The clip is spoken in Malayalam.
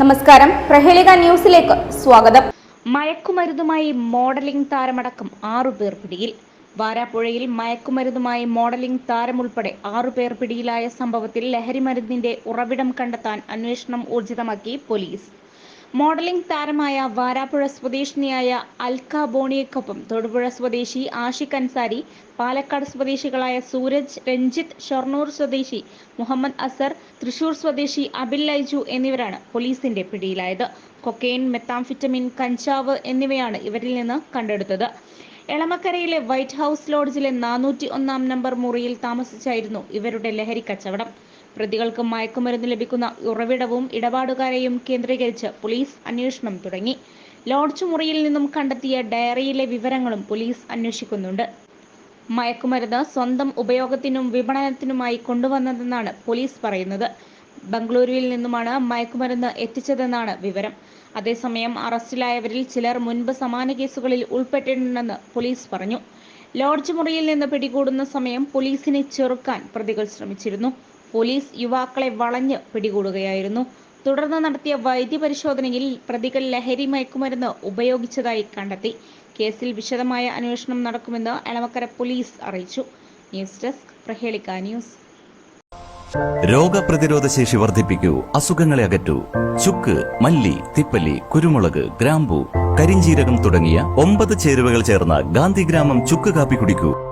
നമസ്കാരം. പ്രഹേളിക ന്യൂസിലേക്ക് സ്വാഗതം. മയക്കുമരുന്നുമായി മോഡലിംഗ് താരമടക്കം ആറുപേർ പിടിയിൽ. വാരാപ്പുഴയിൽ മയക്കുമരുന്നുമായി മോഡലിംഗ് താരമുൾപ്പെടെ ആറുപേർ പിടിയിലായ സംഭവത്തിൽ ലഹരിമരുന്നിന്റെ ഉറവിടം കണ്ടെത്താൻ അന്വേഷണം ഊർജിതമാക്കി പോലീസ്. മോഡലിംഗ് താരമായ വാരാപ്പുഴ സ്വദേശിനിയായ അൽക്ക ബോണിയക്കൊപ്പം തൊടുപുഴ സ്വദേശി ആഷിഖ് അൻസാരി പാലക്കാട് സ്വദേശികളായ സൂരജ് രഞ്ജിത്ത് ഷൊർണൂർ സ്വദേശി മുഹമ്മദ് അസർ തൃശൂർ സ്വദേശി അബിൽ ലൈജു എന്നിവരാണ് പോലീസിന്റെ പിടിയിലായത്. കൊക്കെയിൻ മെത്താംഫിറ്റമിൻ കഞ്ചാവ് എന്നിവയാണ് ഇവരിൽ നിന്ന് കണ്ടെടുത്തത്. എളമക്കരയിലെ വൈറ്റ് ഹൗസ് ലോഡ്ജിലെ നാനൂറ്റി ഒന്നാം നമ്പർ മുറിയിൽ താമസിച്ചായിരുന്നു ഇവരുടെ ലഹരി കച്ചവടം. പ്രതികൾക്ക് മയക്കുമരുന്ന് ലഭിക്കുന്ന ഉറവിടവും ഇടപാടുകാരെയും കേന്ദ്രീകരിച്ച് പോലീസ് അന്വേഷണം തുടങ്ങി. ലോഡ്ജ് മുറിയിൽ നിന്നും കണ്ടെത്തിയ ഡയറിയിലെ വിവരങ്ങളും പോലീസ് അന്വേഷിക്കുന്നുണ്ട്. മയക്കുമരുന്ന് സ്വന്തം ഉപയോഗത്തിനും വിപണനത്തിനുമായി കൊണ്ടുവന്നതെന്നാണ് പോലീസ് പറയുന്നത്. ബംഗളൂരുവിൽ നിന്നുമാണ് മയക്കുമരുന്ന് എത്തിച്ചതെന്നാണ് വിവരം. അതേസമയം അറസ്റ്റിലായവരിൽ ചിലർ മുൻപ് സമാന കേസുകളിൽ ഉൾപ്പെട്ടിട്ടുണ്ടെന്ന് പോലീസ് പറഞ്ഞു. ലോഡ്ജ് മുറിയിൽ നിന്ന് പിടികൂടുന്ന സമയം പോലീസിനെ ചെറുക്കാൻ പ്രതികൾ ശ്രമിച്ചിരുന്നു. പോലീസ് യുവാക്കളെ വളഞ്ഞ് പിടികൂടുകയായിരുന്നു. തുടർന്ന് നടത്തിയ വൈദ്യപരിശോധനയിൽ പ്രതികൾ ലഹരി മയക്കുമരുന്ന് ഉപയോഗിച്ചതായി കണ്ടെത്തി. കേസിൽ വിശദമായ അന്വേഷണം നടക്കുമെന്ന് എളമക്കര പോലീസ് അറിയിച്ചു. News desk Prahelika news. രോഗപ്രതിരോധ ശേഷി വർദ്ധിപ്പിക്കൂ അസുഖങ്ങളെ അകറ്റൂ. ചുക്ക് മല്ലി തിപ്പല്ലി കുരുമുളക് ഗ്രാമ്പു കരിഞ്ചീരകം തുടങ്ങിയ ഒമ്പത് ചേരുവകൾ ചേർന്ന ഗാന്ധിഗ്രാമം ചുക്ക് കാപ്പി കുടിക്കൂ.